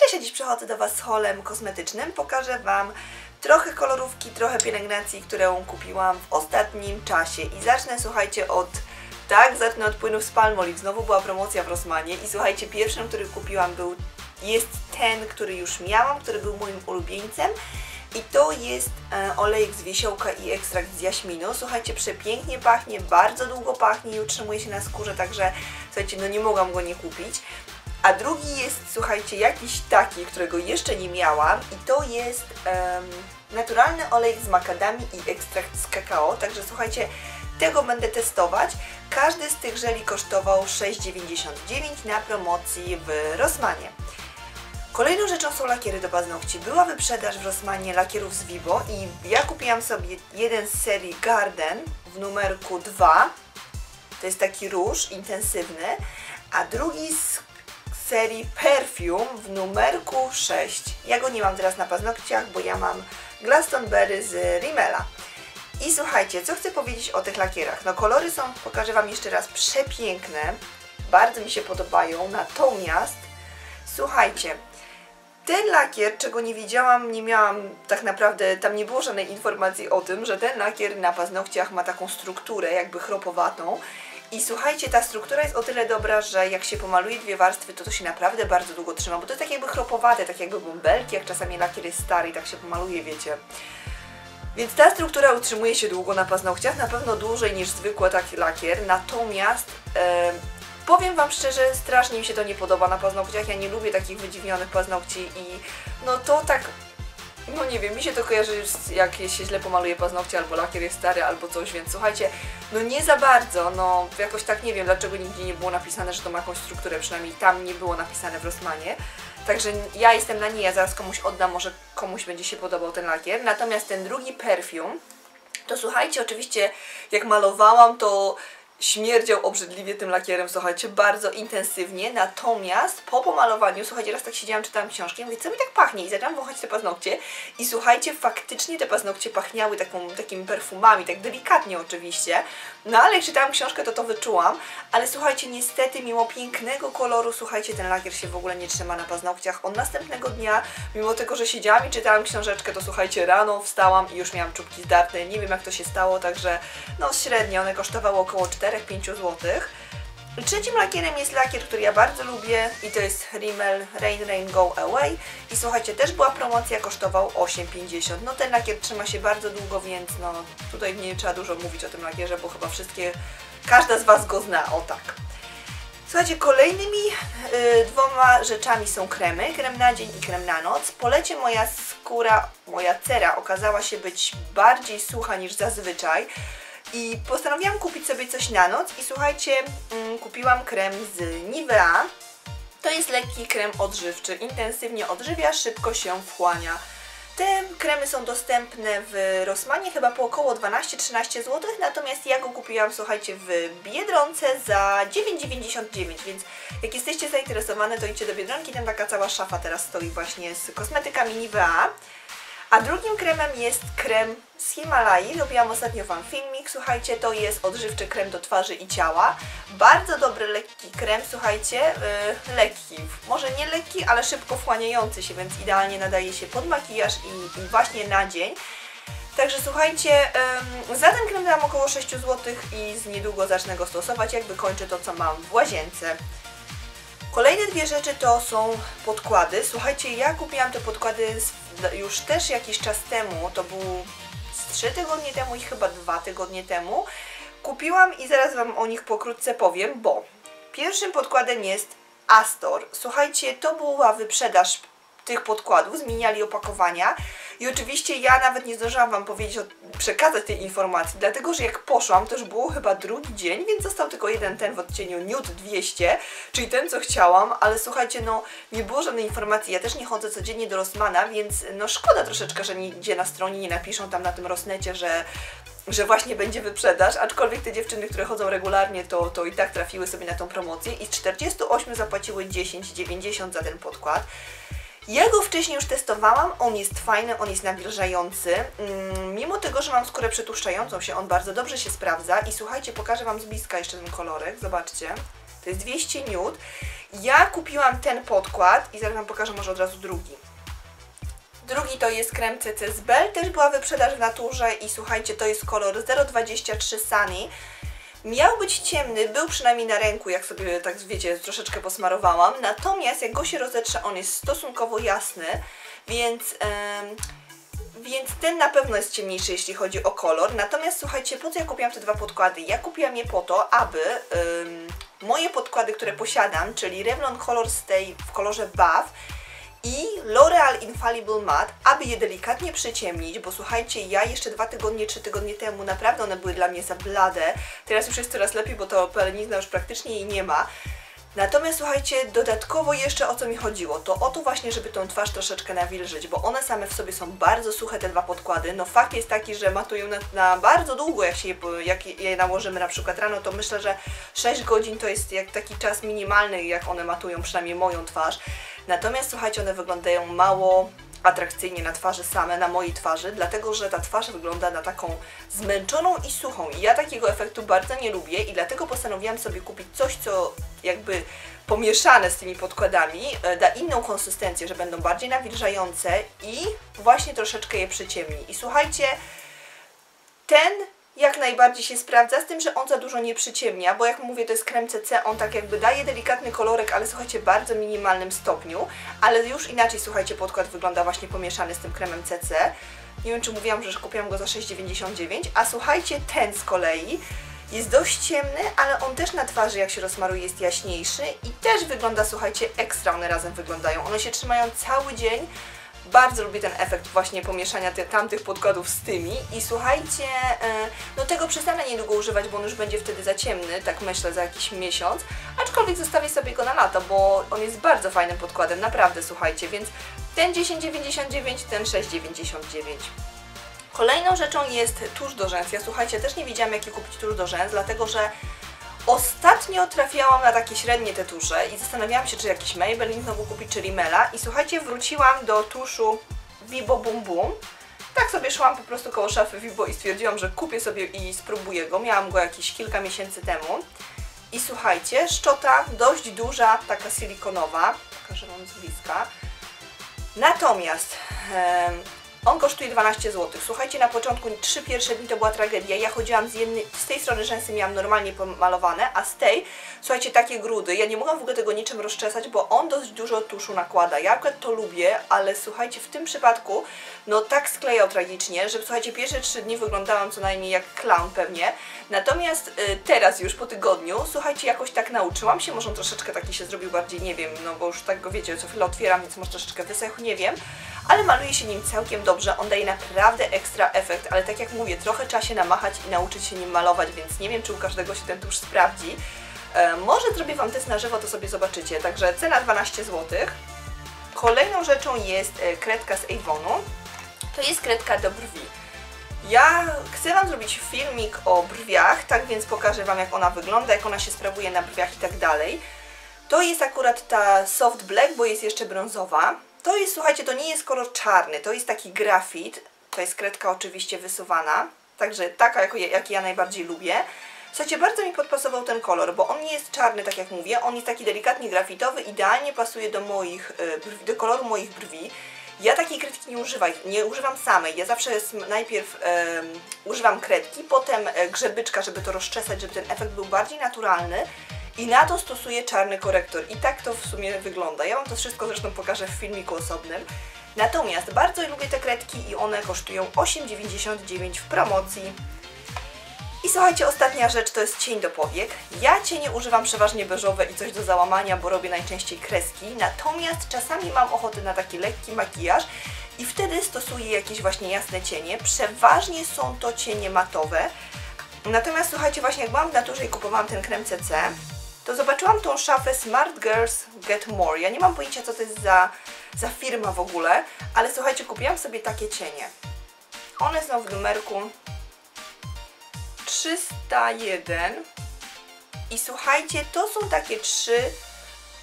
Cześć, ja dziś przychodzę do Was z holem kosmetycznym. Pokażę Wam trochę kolorówki, trochę pielęgnacji, którą kupiłam w ostatnim czasie. I zacznę, słuchajcie, od... Tak, zacznę od płynów z Palmolive. Znowu była promocja w Rossmanie i słuchajcie, pierwszym, który kupiłam był... Jest ten, który już miałam, który był moim ulubieńcem. I to jest e, olejek z wiesiołka i ekstrakt z jaśminu. Słuchajcie, przepięknie pachnie, bardzo długo pachnie i utrzymuje się na skórze, także słuchajcie, no nie mogłam go nie kupić. A drugi jest, słuchajcie, jakiś taki, którego jeszcze nie miałam i to jest em, naturalny olej z makadami i ekstrakt z kakao, także słuchajcie, tego będę testować. Każdy z tych żeli kosztował 6,99 na promocji w Rossmanie. Kolejną rzeczą są lakiery do paznokci. Była wyprzedaż w Rossmanie lakierów z Vivo i ja kupiłam sobie jeden z serii Garden w numerku 2. To jest taki róż intensywny, a drugi z serii Perfume w numerku 6. Ja go nie mam teraz na paznokciach, bo ja mam Glastonbury z Rimmela. I słuchajcie, co chcę powiedzieć o tych lakierach? No kolory są, pokażę Wam jeszcze raz, przepiękne. Bardzo mi się podobają, natomiast słuchajcie, ten lakier, czego nie wiedziałam, nie miałam tak naprawdę, tam nie było żadnej informacji o tym, że ten lakier na paznokciach ma taką strukturę jakby chropowatą i słuchajcie, ta struktura jest o tyle dobra, że jak się pomaluje dwie warstwy, to to się naprawdę bardzo długo trzyma, bo to jest tak jakby chropowate, tak jakby bąbelki, jak czasami lakier jest stary i tak się pomaluje, wiecie. Więc ta struktura utrzymuje się długo na paznokciach, na pewno dłużej niż zwykły taki lakier, natomiast e, powiem Wam szczerze, strasznie mi się to nie podoba na paznokciach, ja nie lubię takich wydziwionych paznokci i no to tak no nie wiem, mi się to kojarzy jak się źle pomaluje paznokcie, albo lakier jest stary, albo coś, więc słuchajcie, no nie za bardzo, no jakoś tak nie wiem, dlaczego nigdzie nie było napisane, że to ma jakąś strukturę, przynajmniej tam nie było napisane w Rossmanie. Także ja jestem na nie, ja zaraz komuś oddam, może komuś będzie się podobał ten lakier. Natomiast ten drugi perfume, to słuchajcie, oczywiście jak malowałam, to śmierdział obrzydliwie tym lakierem, słuchajcie, bardzo intensywnie, natomiast po pomalowaniu, słuchajcie, raz tak siedziałam, czytałam książkę, mówię, co mi tak pachnie? I zaczęłam wąchać te paznokcie. I słuchajcie, faktycznie te paznokcie pachniały taką, takimi perfumami, tak delikatnie oczywiście, no ale jak czytałam książkę, to to wyczułam, ale słuchajcie, niestety mimo pięknego koloru, słuchajcie, ten lakier się w ogóle nie trzyma na paznokciach, on następnego dnia, mimo tego, że siedziałam i czytałam książeczkę, to słuchajcie, rano wstałam i już miałam czubki zdarte, nie wiem jak to się stało, także no średnio, one kosztowały około 4 4-5 zł. Trzecim lakierem jest lakier, który ja bardzo lubię i to jest Rimmel Rain Rain Go Away i słuchajcie, też była promocja, kosztował 8,50. No ten lakier trzyma się bardzo długo, więc no tutaj nie trzeba dużo mówić o tym lakierze, bo chyba wszystkie, każda z Was go zna, o tak. Słuchajcie, kolejnymi y, dwoma rzeczami są kremy, krem na dzień i krem na noc. Po lecie moja skóra, moja cera okazała się być bardziej sucha niż zazwyczaj. I postanowiłam kupić sobie coś na noc i słuchajcie, mm, kupiłam krem z Nivea. To jest lekki krem odżywczy, intensywnie odżywia, szybko się wchłania. Te kremy są dostępne w Rossmanie chyba po około 12-13 zł, natomiast ja go kupiłam, słuchajcie, w Biedronce za 9,99, więc jak jesteście zainteresowane, to idźcie do Biedronki, tam taka cała szafa teraz stoi właśnie z kosmetykami Nivea. A drugim kremem jest krem z Himalai. Robiłam ostatnio Wam filmik, słuchajcie, to jest odżywczy krem do twarzy i ciała. Bardzo dobry, lekki krem, słuchajcie, yy, lekki. Może nie lekki, ale szybko wchłaniający się, więc idealnie nadaje się pod makijaż i, i właśnie na dzień. Także słuchajcie, za ten krem dałam około 6 zł i z niedługo zacznę go stosować, jakby kończę to, co mam w łazience. Kolejne dwie rzeczy to są podkłady. Słuchajcie, ja kupiłam te podkłady już też jakiś czas temu, to był z 3 tygodnie temu i chyba 2 tygodnie temu. Kupiłam i zaraz Wam o nich pokrótce powiem, bo pierwszym podkładem jest Astor. Słuchajcie, to była wyprzedaż tych podkładów, zmieniali opakowania i oczywiście ja nawet nie zdążyłam Wam powiedzieć, o, przekazać tej informacji, dlatego że jak poszłam, to już było chyba drugi dzień, więc został tylko jeden ten w odcieniu Nude 200, czyli ten co chciałam, ale słuchajcie, no nie było żadnej informacji, ja też nie chodzę codziennie do Rossmana, więc no szkoda troszeczkę, że nigdzie na stronie nie napiszą tam na tym Rosnecie, że że właśnie będzie wyprzedaż, aczkolwiek te dziewczyny, które chodzą regularnie, to, to i tak trafiły sobie na tą promocję i z 48 zapłaciły 10,90 za ten podkład. Ja go wcześniej już testowałam, on jest fajny, on jest nawilżający. Mm, mimo tego, że mam skórę przetłuszczającą się, on bardzo dobrze się sprawdza. I słuchajcie, pokażę Wam z bliska jeszcze ten kolorek, zobaczcie. To jest 200 nut. Ja kupiłam ten podkład i zaraz Wam pokażę może od razu drugi. Drugi to jest krem CC z Bell, też była wyprzedaż w naturze i słuchajcie, to jest kolor 023 Sunny. Miał być ciemny, był przynajmniej na ręku, jak sobie tak wiecie, troszeczkę posmarowałam. Natomiast jak go się rozetrze, on jest stosunkowo jasny, więc, więc ten na pewno jest ciemniejszy, jeśli chodzi o kolor. Natomiast słuchajcie, po co ja kupiłam te dwa podkłady? Ja kupiłam je po to, aby moje podkłady, które posiadam, czyli Revlon Color Stay w kolorze Buff i L'Oreal Infallible Matte, aby je delikatnie przyciemnić, bo słuchajcie, ja jeszcze dwa tygodnie, trzy tygodnie temu naprawdę one były dla mnie za blade. Teraz już jest coraz lepiej, bo to pelenizna już praktycznie jej nie ma. Natomiast słuchajcie, dodatkowo jeszcze o co mi chodziło, to o to właśnie, żeby tą twarz troszeczkę nawilżyć, bo one same w sobie są bardzo suche, te dwa podkłady. No fakt jest taki, że matują na, na bardzo długo, jak, się je, jak je nałożymy na przykład rano, to myślę, że 6 godzin to jest jak taki czas minimalny, jak one matują przynajmniej moją twarz. Natomiast słuchajcie, one wyglądają mało atrakcyjnie na twarzy same, na mojej twarzy, dlatego że ta twarz wygląda na taką zmęczoną i suchą. I ja takiego efektu bardzo nie lubię i dlatego postanowiłam sobie kupić coś, co jakby pomieszane z tymi podkładami e, da inną konsystencję, że będą bardziej nawilżające i właśnie troszeczkę je przyciemni. I słuchajcie, ten jak najbardziej się sprawdza, z tym, że on za dużo nie przyciemnia, bo jak mówię, to jest krem CC, on tak jakby daje delikatny kolorek, ale słuchajcie, bardzo minimalnym stopniu, ale już inaczej, słuchajcie, podkład wygląda właśnie pomieszany z tym kremem CC. Nie wiem, czy mówiłam, że kupiłam go za 6,99, a słuchajcie, ten z kolei jest dość ciemny, ale on też na twarzy, jak się rozmaruje, jest jaśniejszy i też wygląda, słuchajcie, ekstra one razem wyglądają. One się trzymają cały dzień, bardzo lubię ten efekt właśnie pomieszania te, tamtych podkładów z tymi i słuchajcie, e, no tego przestanę niedługo używać, bo on już będzie wtedy za ciemny, tak myślę, za jakiś miesiąc, aczkolwiek zostawię sobie go na lato, bo on jest bardzo fajnym podkładem, naprawdę słuchajcie, więc ten 10,99, ten 6,99. Kolejną rzeczą jest tusz do rzęs. Ja słuchajcie, też nie wiedziałam jaki kupić tusz do rzęs, dlatego że Ostatnio trafiałam na takie średnie te tusze i zastanawiałam się, czy jakiś Maybelline znowu kupić, czy Rimmela i słuchajcie, wróciłam do tuszu Vibo Boom Boom. Tak sobie szłam po prostu koło szafy Vibo i stwierdziłam, że kupię sobie i spróbuję go. Miałam go jakieś kilka miesięcy temu. I słuchajcie, szczota dość duża, taka silikonowa. Pokażę Wam z bliska. Natomiast on kosztuje 12 zł. Słuchajcie, na początku trzy pierwsze dni to była tragedia. Ja chodziłam z jednej, z tej strony rzęsy miałam normalnie pomalowane, a z tej, słuchajcie, takie grudy. Ja nie mogłam w ogóle tego niczym rozczesać, bo on dość dużo tuszu nakłada. Ja akurat to lubię, ale słuchajcie, w tym przypadku, no tak sklejał tragicznie, że słuchajcie, pierwsze trzy dni wyglądałam co najmniej jak clown pewnie. Natomiast y, teraz już po tygodniu, słuchajcie, jakoś tak nauczyłam się, może on troszeczkę taki się zrobił bardziej, nie wiem, no bo już tak go wiecie, co chwilę otwieram, więc może troszeczkę wysechł, nie wiem ale maluje się nim całkiem dobrze, on daje naprawdę ekstra efekt, ale tak jak mówię, trochę trzeba się namachać i nauczyć się nim malować, więc nie wiem, czy u każdego się ten tusz sprawdzi. E, może zrobię Wam test na żywo, to sobie zobaczycie, także cena 12 zł. Kolejną rzeczą jest e, kredka z Avonu, to jest kredka do brwi. Ja chcę Wam zrobić filmik o brwiach, tak więc pokażę Wam jak ona wygląda, jak ona się sprawuje na brwiach i tak dalej. To jest akurat ta soft black, bo jest jeszcze brązowa. To jest, słuchajcie, to nie jest kolor czarny, to jest taki grafit, to jest kredka oczywiście wysuwana, także taka, jaki ja najbardziej lubię. Słuchajcie, bardzo mi podpasował ten kolor, bo on nie jest czarny, tak jak mówię, on jest taki delikatnie grafitowy, idealnie pasuje do moich e, do koloru moich brwi. Ja takiej kredki nie używam, nie używam samej. Ja zawsze najpierw um, używam kredki, potem e, grzebyczka, żeby to rozczesać, żeby ten efekt był bardziej naturalny. I na to stosuję czarny korektor. I tak to w sumie wygląda. Ja Wam to wszystko zresztą pokażę w filmiku osobnym. Natomiast bardzo lubię te kredki i one kosztują 8,99 w promocji. I słuchajcie, ostatnia rzecz to jest cień do powiek. Ja cienie używam przeważnie beżowe i coś do załamania, bo robię najczęściej kreski. Natomiast czasami mam ochotę na taki lekki makijaż i wtedy stosuję jakieś właśnie jasne cienie. Przeważnie są to cienie matowe. Natomiast słuchajcie, właśnie jak byłam w naturze i kupowałam ten krem CC, to zobaczyłam tą szafę Smart Girls Get More. Ja nie mam pojęcia, co to jest za, za firma w ogóle, ale słuchajcie, kupiłam sobie takie cienie. One są w numerku 301 i słuchajcie, to są takie trzy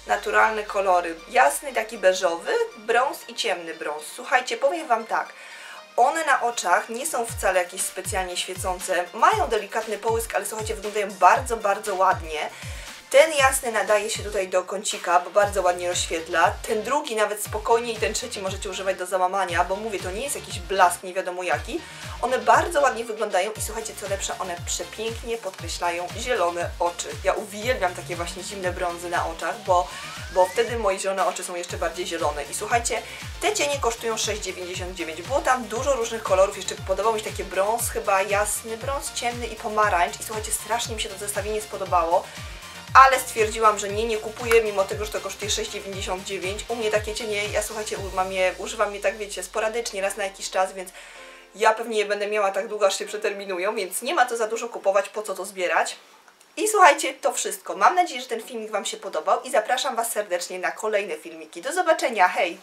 naturalne kolory. Jasny, taki beżowy, brąz i ciemny brąz. Słuchajcie, powiem Wam tak, one na oczach nie są wcale jakieś specjalnie świecące, mają delikatny połysk, ale słuchajcie, wyglądają bardzo, bardzo ładnie. Ten jasny nadaje się tutaj do kącika, bo bardzo ładnie rozświetla. Ten drugi nawet spokojnie i ten trzeci możecie używać do załamania, bo mówię, to nie jest jakiś blask nie wiadomo jaki. One bardzo ładnie wyglądają i słuchajcie, co lepsze, one przepięknie podkreślają zielone oczy. Ja uwielbiam takie właśnie zimne brązy na oczach, bo, bo wtedy moje zielone oczy są jeszcze bardziej zielone. I słuchajcie, te cienie kosztują 6,99. Było tam dużo różnych kolorów, jeszcze podobał mi się takie brąz, chyba jasny brąz, ciemny i pomarańcz. I słuchajcie, strasznie mi się to zestawienie spodobało ale stwierdziłam, że nie, nie kupuję, mimo tego, że to kosztuje 6,99. U mnie takie cienie, ja słuchajcie, mam je, używam je tak, wiecie, sporadycznie, raz na jakiś czas, więc ja pewnie je będę miała tak długo, aż się przeterminują, więc nie ma to za dużo kupować, po co to zbierać. I słuchajcie, to wszystko. Mam nadzieję, że ten filmik Wam się podobał i zapraszam Was serdecznie na kolejne filmiki. Do zobaczenia, hej!